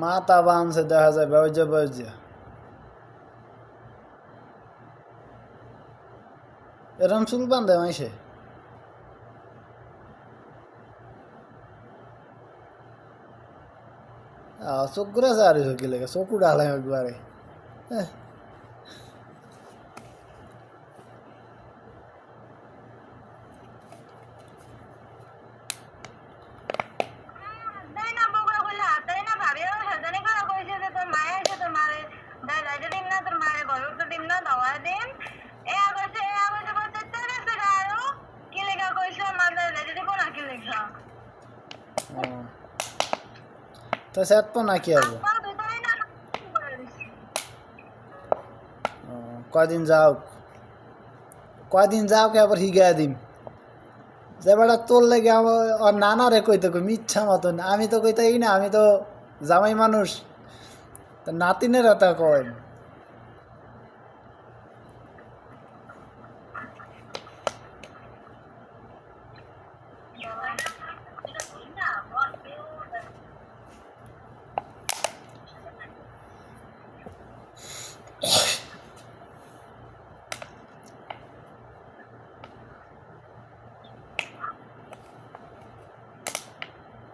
মাথা বানছে দেখা যায় ব্যবজা ব্যবজা এরম চুল বান্ধে মাইসে। ঘুরে যা আর চোখ উড়ালাম একবারে। এহ, তাই না বগুড়া কইলা তাই না ভাবিও সেজনে করা কইছে যে তোর মায়ে এসে তোর মারে দাই লাইটে দিন না তোর মারে গরু তো দিন না দাওয়া দিন এ আগছে এ আগছে বলতে তেরে সে গায়ো কি লেখা কইছে মা দাই লাইটে দিব না কি লেখা ও। তো সেট পো না কি হব কয়দিন যাও কয়দিন যাও কে আবার হিগা দিম। যে বেটা তোর লেগে আমার ওর নানারে কইতে কই মিচ্ছা মতন। আমি তো কইতেই না, আমি তো জামাই মানুষ। নাতিনের তা কয় আবার মুসুল আসছে বাবা মা বাবা ডাক্তারে তো খাওয়াইছে হ্যাঁ করে জানু না হ্যাঁ হাতে বসে খাওয়া পরে তো হ্যাঁ করে ভাত খাইতে বসে ঠিক মতো ভাত করা হবেই না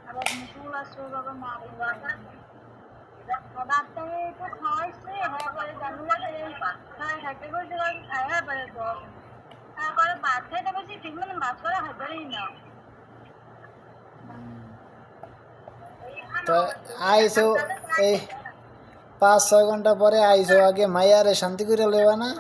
তো আইসো এই পাঁচ ছয় ঘণ্টা পরে আইসো আগে মাইয়ারে শান্তি করে লেবা না?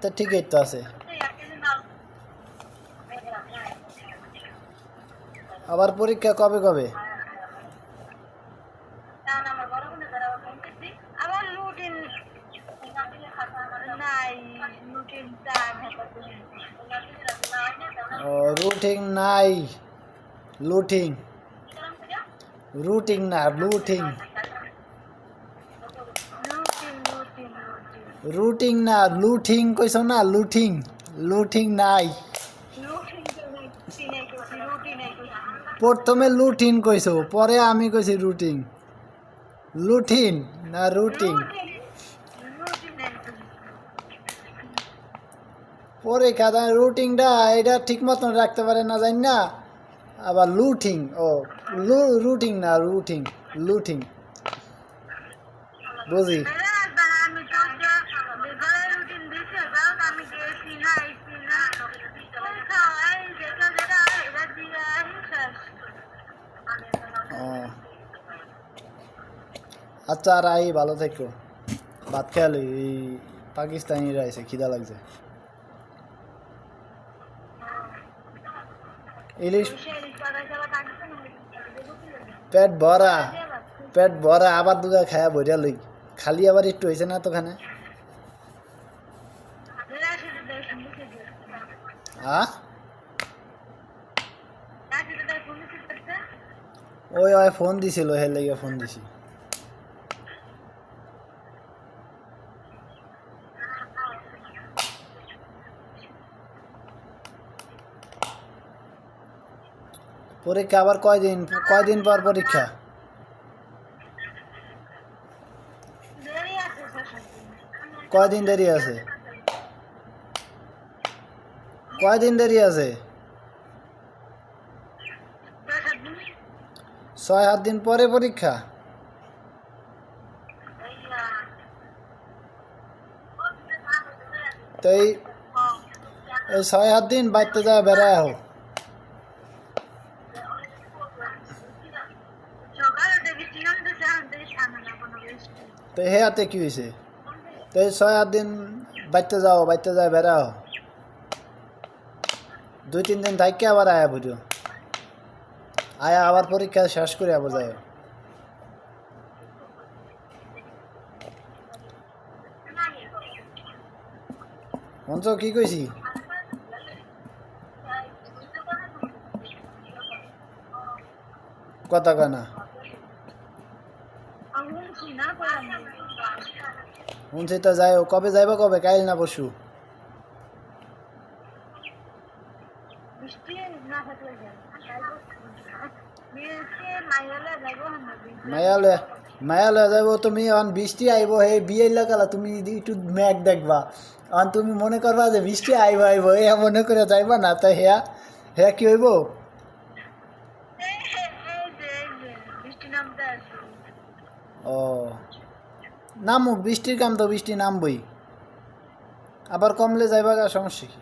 তো ঠিকই তো আছে। আবার পরীক্ষা কবে কবে? ও রুটিং নাই। লুটিং। রুটিং না লুটিং রুটিং না লুটিং কইছ না লুটিং লুটিং নাই প্রথমে লুটিন কইছো পরে আমি কইছি রুটিং লুঠিন না রুটিং পরে খাদা রুটিংটা এটা ঠিক মতন রাখতে পারে না জানি না আবার লুটিং ও রুটিং না রুটিং লুটিং বুঝি? আচ্ছা আর আই ভালো থেকো। ভাত খেয়ালি, এই পাকিস্তানিরা আছে খিদা লাগছে। ইলিশ পেট ভরা পেট ভরা, আবার দুগা খায়া ভরিয়া লই। খালি আবার একটু হয়েছে না তোখানে খানে ওই ওই ফোন দিছিল হেলে ফোন দিছি। পরীক্ষা আবার কয়দিন কয়দিন পর পরীক্ষা? কয়দিন দেরি আছে? কয়দিন দেরি আছে? ছয় সাত দিন। পরে পরীক্ষা? তো এই এই ছয় সাত দিন বাড়তে যায় বেড়ায় হোক তো হে হাতে কি হয়েছে তো ছয় সাত দিন বাড়তে যাও বাড়তে যায় বেড়াও দুই, তিন দিন থাকি আবার আয়া বুঝো। আয়া আবার পরীক্ষা শেষ করে আবার যায় মঞ্চ কি কইছি? কথা কয় না। শুনছি তো যাই। কবে যাইবা কবে? কাইল না বৃষ্টি মায়ালে মায়ালে যাইব তুমি এখন বৃষ্টি আইব সেই বিয়ে লাগালা তুমি একটু মেঘ দেখবা। এখন তুমি মনে করবা যে বৃষ্টি আইব আইব এ মনে করে যাইবা না তাই হেয়া হেয়া কি হইব? ও নামুক, বৃষ্টির কাম তো বৃষ্টি নামবই। আবার কমলে যাইবা গা, সমস্যা কি?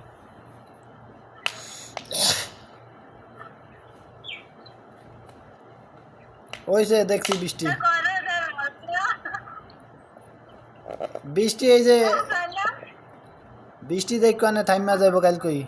যে দেখছি বৃষ্টি। বৃষ্টি এই যে, বৃষ্টি দেখ কানে থাইমা যাইব কাল কই